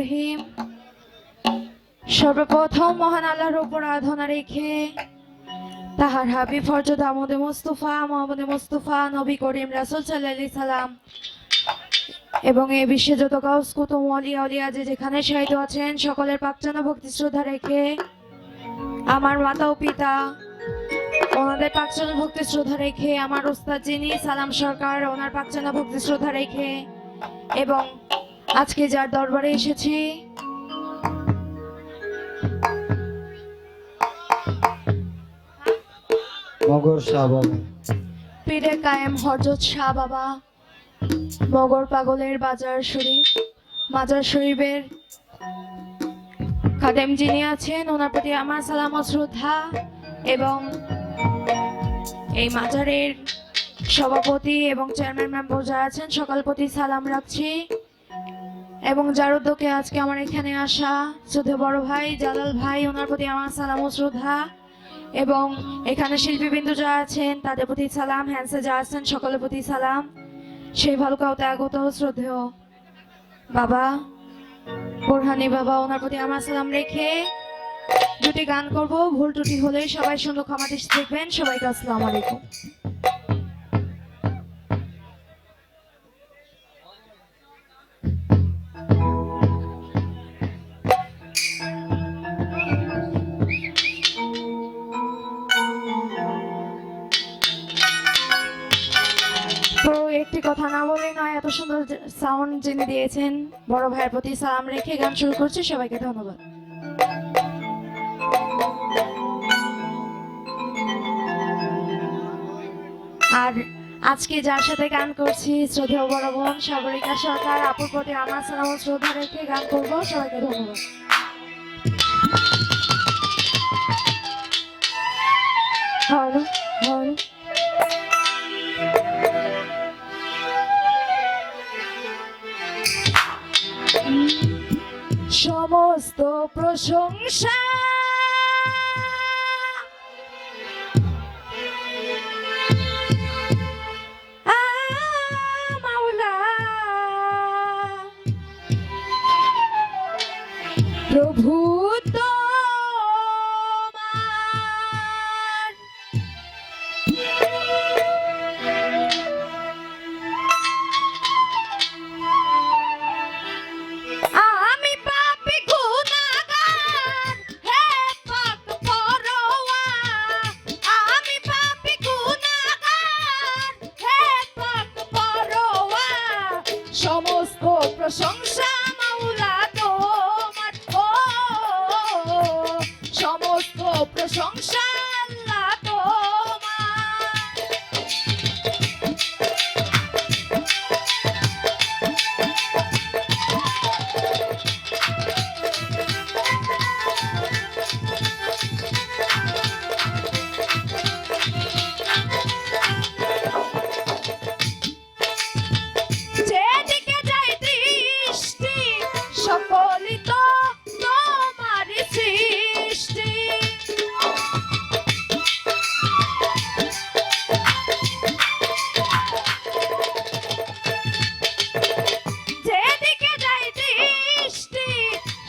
রহিম। সর্বপ্রথম মহান আল্লাহর উপর আরাধনা রেখে তাহার হাবিব হযরত আহমদ মুস্তাফা, মোহাম্মদ মুস্তাফা, নবী করিম রাসূল সাল্লাল্লাহু আলাইহি সাল্লাম এবং এই বিশ্বে যত গাউস, কুতুম ওলিয়া ওলিয়া যে যেখানে শাহিদ আছেন, সকলের প্রার্থনা ভক্তি শ্রদ্ধা রেখে আমার মাতা ও পিতা, ওনাদের প্রার্থনা ভক্তি শ্রদ্ধা রেখে আমার ওস্তাদ যিনি সালাম সরকার, ওনার প্রার্থনা ভক্তি শ্রদ্ধা রেখে এবং আজকে যার দরবারে এসেছি মগর শাহ বাবা। পীরে কায়েম হরজত শাহ বাবা মগর পাগলের বাজার শরীফ মাজার শরীফের খাদেম যিনি আছেন ওনার প্রতি আমার সালাম শ্রদ্ধা এবং এই মাজারের সভাপতি এবং চেয়ারম্যান মেম্বার যারা আছেন, সকল প্রতি সালাম রাখছি। এবং উদ্যোগে আজকে আমার এখানে আসা শুধু বড় ভাই, জালাল ভাই, ওনার প্রতি আমার সালাম ও শ্রদ্ধা। এবং এখানে শিল্পীবৃন্দ যা আছেন, তাদের প্রতি সালাম হ্যান্সে যা আছেন, সকলের প্রতি সালাম। সেই ভালো ভালুকাও ত্যাগত শ্রদ্ধেয় বাবা, বোরহানি বাবা, ওনার প্রতি আমার সালাম রেখে দুটি গান করব। ভুল ত্রুটি হলে সবাই সুন্দর ক্ষমা দেখবেন। সবাইকে আসসালামু আলাইকুম। কথা না বলে নয়, এত সুন্দর সাউন্ড যিনি দিয়েছেন, বড় ভাইয়ের প্রতি সালাম রেখে গান শুরু করছি, সবাইকে ধন্যবাদ। আর আজকে যার সাথে গান করছি, শ্রদ্ধেয় বড় বোন, সাগরিকা সরকার, আপুর প্রতি আমার সালাম শ্রদ্ধা রেখে গান করব, সবাইকে ধন্যবাদ। সমস্ত প্রশংসা। প্রভু সমস্ত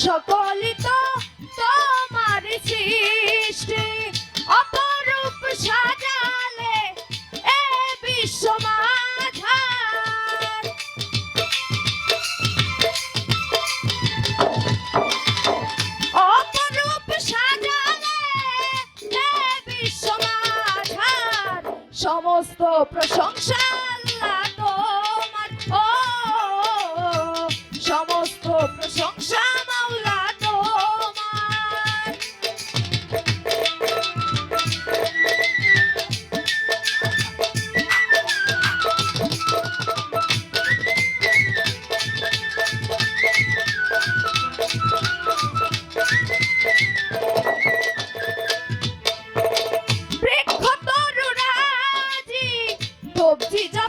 সকলই সবজি জপে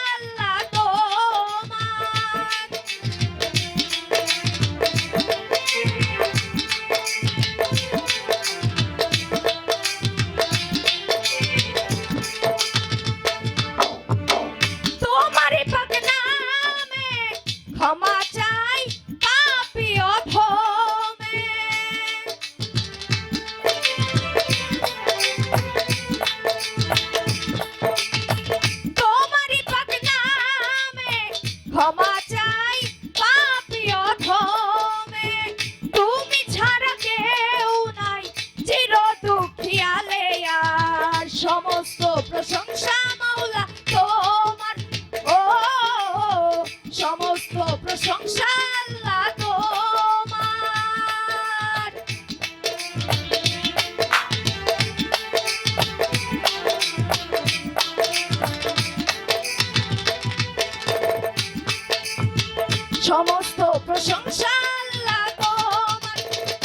সমস্ত প্রশংসা আল্লাহ তোমার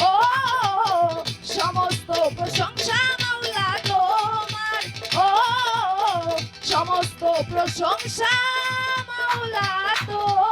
ও সমস্ত প্রশংসা মাওলা তোমার ও সমস্ত প্রশংসা মাওলা তোমার